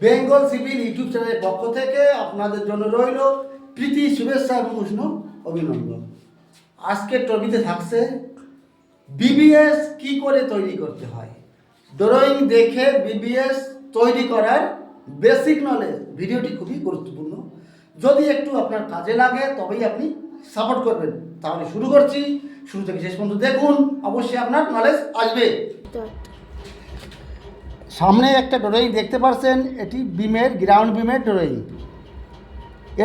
Bengal civil YouTube চ্যানেলের পক্ষ থেকে আপনাদের জন্য রইল প্রীতি, শুভেচ্ছা এবং উষ্ণ অভিনন্দন। আজকের টপিতে থাকছে বিবিএস কি করে তৈরি করতে হয়? ড্রয়িং দেখে বিবিএস তৈরি করার বেসিক নলেজ ভিডিওটি খুবই গুরুত্বপূর্ণ। যদি একটু আপনার কাজে লাগে, তবেই আপনি সাপোর্ট করবেন। তাহলে শুরু করছি। শুরু থেকে শেষ পর্যন্ত দেখুন। অবশ্যই আপনার নলেজ আসবে। সামনে একটা ড্রয়িং দেখতে পাচ্ছেন এটি বিমের গ্রাউন্ড বিমের ড্রয়িং।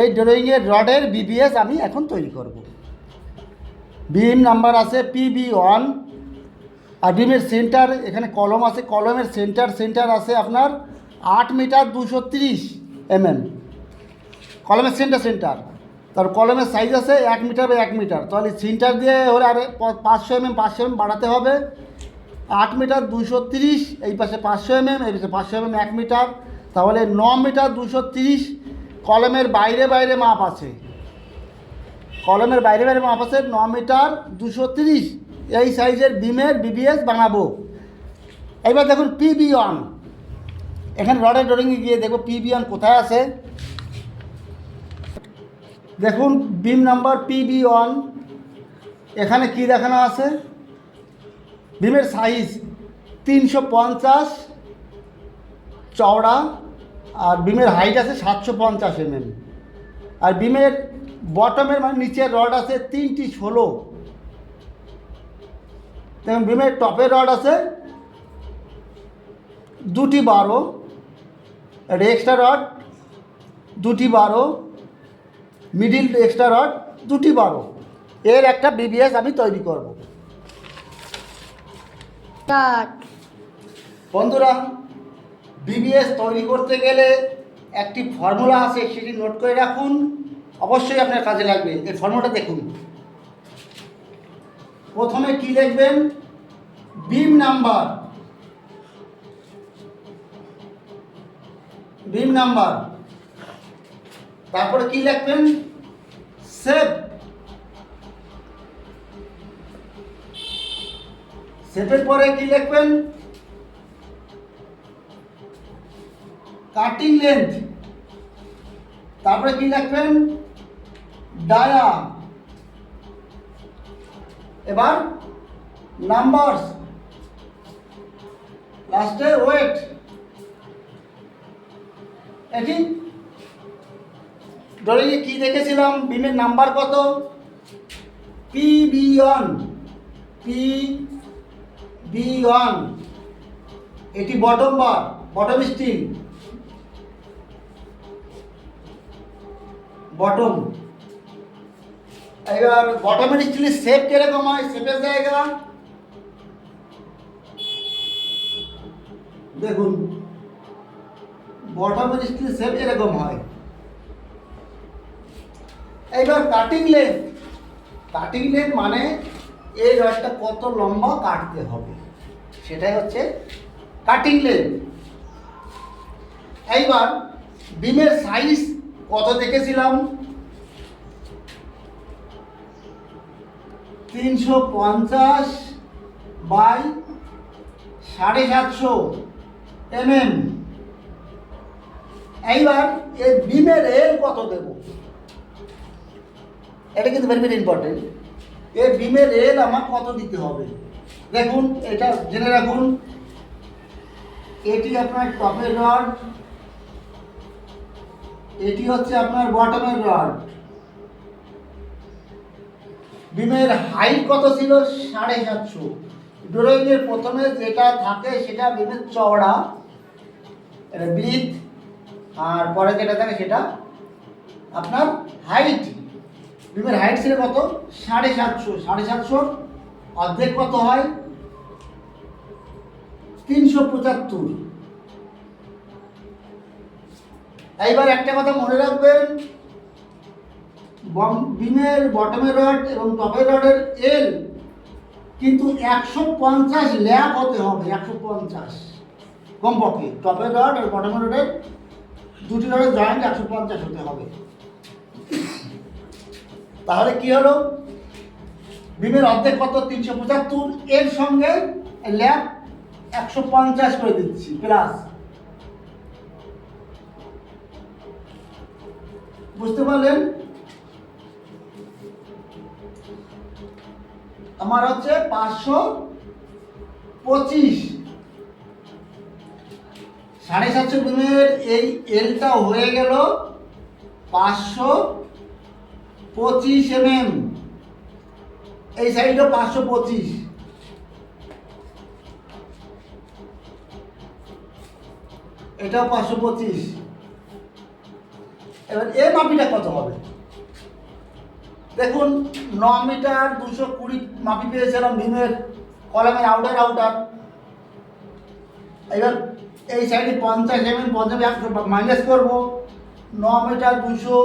এই ড্রয়িংয়ের রডের বিবিএস আমি এখন তৈরি করব। বিম নাম্বার আছে পিবি ওয়ান আর বিমের সেন্টার, এখানে কলম আছে, কলমের সেন্টার সেন্টার আছে আপনার আট মিটার দুশো তিরিশ এমএম। কলমের সেন্টার সেন্টার। তার কলমের সাইজ আছে এক মিটার বা এক মিটার। তাহলে সেন্টার দিয়ে হলে আর পাঁচশো এমএম পাঁচশো এমএম বাড়াতে হবে। আট মিটার দুশো তিরিশ, এই পাশে পাঁচশো এমএম, এই পাশে পাঁচশো এমএম এক মিটার। তাহলে ন মিটার দুশো তিরিশ, কলমের বাইরে বাইরে মাপ আছে। কলমের বাইরে বাইরে মাপ আছে, ন মিটার দুশো তিরিশ, এই সাইজের বিমের বিবিএস বানাবো। এবার দেখুন পিবি ওয়ান এখানে রডের ড্রয়িংয়ে গিয়ে দেখব পিবি ওয়ান কোথায় আছে। দেখুন, বিম নাম্বার পিবি ওয়ান এখানে কি দেখানো আছে? বিমের সাইজ তিনশো পঞ্চাশ, চওড়া, আর বিমের হাইট আছে সাতশো পঞ্চাশ এমএম। আর বিমের বটমের মানে নিচের রড আছে তিনটি ষোলো। দেখুন বিমের টপের রড আছে দুটি বারো। আর এক্সট্রা রড দুটি বারো। মিডিল এক্সট্রা রড দুটি বারো। এর একটা বিবিএস আমি তৈরি করব। বন্ধুরা বিবিএস তৈরি করতে গেলে একটি ফর্মুলা আছে, সেটি নোট করে রাখুন। অবশ্যই আপনার কাজে লাগবে। এই ফর্মুলাটা দেখুন। প্রথমে কি লিখবেন? Beam number. Beam number. তারপরে কি লিখবেন? সেভ। সেভের পরে কি লিখবেন? কাটিং লেন্থ তারপরে কি লিখবেন? ডায়া এবার নাম্বারস লাস্টে ওয়েট এটি ড্রয়িংয়ে কি দেখেছিলাম? বিমের নাম্বার কত? P B one P B one এটি bottom bar bottom steel bottom এবার বটমের স্টিলের শেপ কীরকম হয়? শেপের জায়গা। দেখুন বটমের স্টিল শেপ এরকম হয়? এইবার কাটিং লেন্থ কাটিং লেন্থ মানে এই রডটা কত লম্বা কাটতে হবে? সেটাই হচ্ছে কাটিং লেন্থ এইবার বিমের সাইজ কত দেখেছিলাম? তিনশো পঞ্চাশ বাই সাড়ে সাতশো এমএম এইবার এই বিমের এল কত দেব? এটা কিন্তু ভেরি ভেরি ইম্পর্টেন্ট এই বিমের এল আমার কত দিতে হবে? দেখুন, এটা জেনে রাখুন। এটি আপনার টপের রড। এটি হচ্ছে আপনার বটমের রড। বিমের হাইট কত ছিল? সাড়ে সাতশো। ড্রয়িংয়ের প্রথমে যেটা থাকে সেটা বিমের চওড়া, এটা ব্রিথ, আর পরে যেটা থাকে সেটা আপনার হাইট। বিমের হাইট ছিল কত? সাড়ে সাতশো। সাড়ে সাতশোর অর্ধেক কত হয়? তিনশো পঁচাত্তর। এইবার একটা কথা মনে রাখবেন, বম- বিমের বটমের রড এবং টপের রডের এল কিন্তু একশো পঞ্চাশ ল্যাব হতে হবে, একশো পঞ্চাশ। কমপক্ষে। টপের রড আর বটমের রডের দুটি রডের জয়েন্ট একশো পঞ্চাশ হতে হবে। তাহলে কি হলো? বিমের অর্ধেক কত? তিনশো পঁচাত্তর। এর সঙ্গে ল্যাব একশো পঞ্চাশ করে দিচ্ছি, প্লাস। বুঝতে পারলেন? আমার হচ্ছে পাঁচশো পঁচিশ। সাড়ে সাতশো বিমের এই এলটা হয়ে গেল পাঁচশো পঁচিশ এমএম এই সাইডও পাঁচশো পঁচিশ। এটাও পাঁচশো পঁচিশ। এবার এ মাপিটা কত হবে? দেখুন, ন মিটার দুশো কুড়ি মাপি পেয়েছিলাম ভীমের, কলমের আউটার আউটার এবার এই সাইডে পঞ্চাশ এমএম পঞ্চাশ একশো মাইনাস করব। ন মিটার দুশো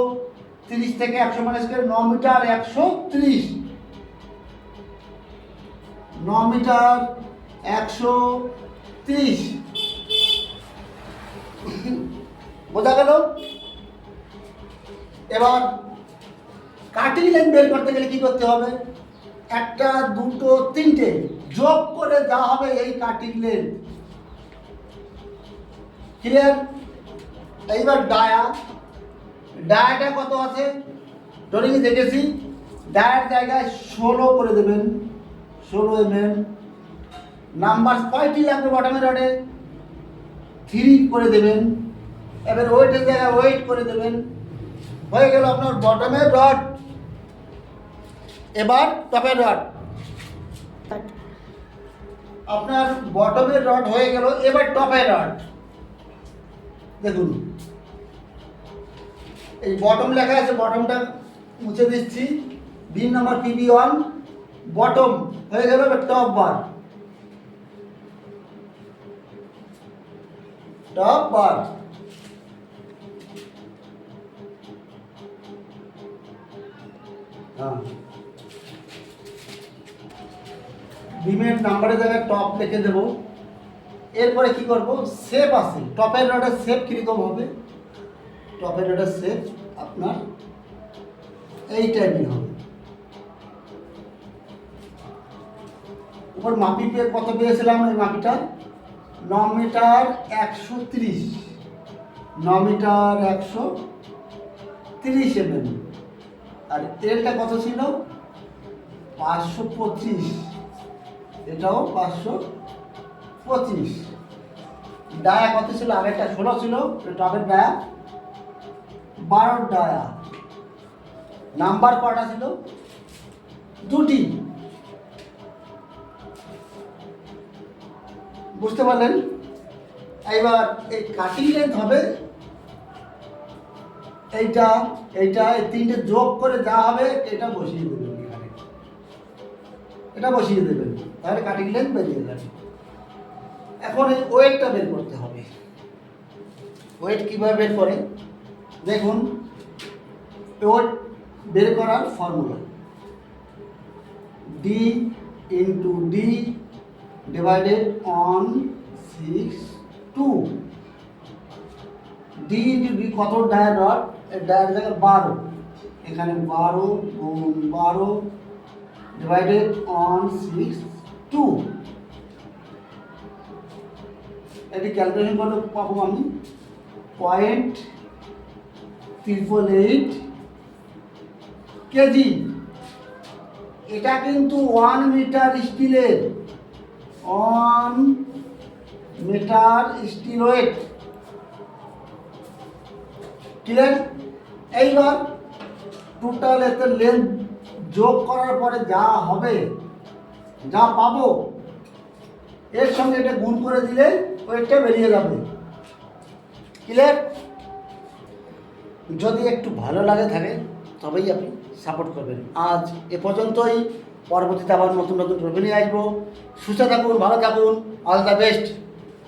তিরিশ থেকে একশো মাইনাস করে ন মিটার একশো তিরিশ। ন মিটার একশো তিরিশ। বোঝা গেল? এবার কাটিং লাইন বের করতে গেলে কি করতে হবে? একটা, দুটো, তিনটে যোগ করে যা হবে এই কাটিং লেন ক্লিয়ার এইবার ডায়া ডায়াটা কত আছে? ড্রয়িংয়ে দেখেছি ডায়ার জায়গায় ষোলো করে দেবেন। ষোলো এম এম নাম্বার কয়টি লাগবে বটমের রডে থ্রি করে দেবেন। এবার ওয়েটের জায়গায় ওয়েট করে দেবেন। হয়ে গেল আপনার বটমের রড এবার টপের রড আপনার বটমের রড হয়ে গেল, এবার টপের রড দেখুন। এই বটম লেখা আছে বটমটা মুছে দিচ্ছি। Beam number PB one bottom হয়ে গেল টপ বার টপ বার বিমের নাম্বারের জায়গায় টপ লিখে দেবো। এরপরে কি করব? সেপ আছে। টপের রডের সেপ কীরকম হবে? টপের রডের সেপ আপনার এই টাইপই হবে। উপর মাপি পেয়ে কত পেয়েছিলাম এই মাপিটা? ন মিটার একশো তিরিশ। ন মিটার একশো তিরিশ এমএম। আর তেলটা কত ছিল? পাঁচশো পঁচিশ। এটাও পাঁচশো পঁচিশ। ডায়া কত ছিল? আগেরটা ষোলো ছিল। টপের ডায়া। বারো ডায়া। নাম্বার কটা ছিল? দুটি। বুঝতে পারলেন? এবার এই কাটিং লেন্থ হবে। এইটা এইটা, এই তিনটে যোগ করে যা হবে, এটা বসিয়ে দেবেন এখানে। এটা বসিয়ে দেবেন। তাহলে কাটিং লেন্থ বেরিয়ে যাবে। এখন এই ওয়েটটা বের করতে হবে। ওয়েট কীভাবে বের করে? দেখুন ওয়েট বের করার formula. D into D divided on six two D into D কত ডায়ার এর ডায়ার জায়গায় বারো। এখানে বারো গুণ বারো ডিভাইডেড অন সিক্স টু এটি ক্যালকুলেশন করলে পাবো আমি পয়েন্ট ট্রিপল এইট কেজি। এটা কিন্তু ওয়ান মিটার স্টিলের one metre steel weight clear এইবার টোটাল এতে লেন্থ যোগ করার পরে যা হবে, যা পাবো, এর সঙ্গে এটা গুণ করে দিলে ওয়েটটা বেরিয়ে যাবে। ক্লিয়ার যদি একটু ভালো লাগে থাকে, তবেই আপনি সাপোর্ট করবেন। আজ এ পর্যন্তই। পরবর্তীতে আবার নতুন নতুন রেভিনিউ আসব। সুস্থ থাকুন, ভালো থাকুন। All the best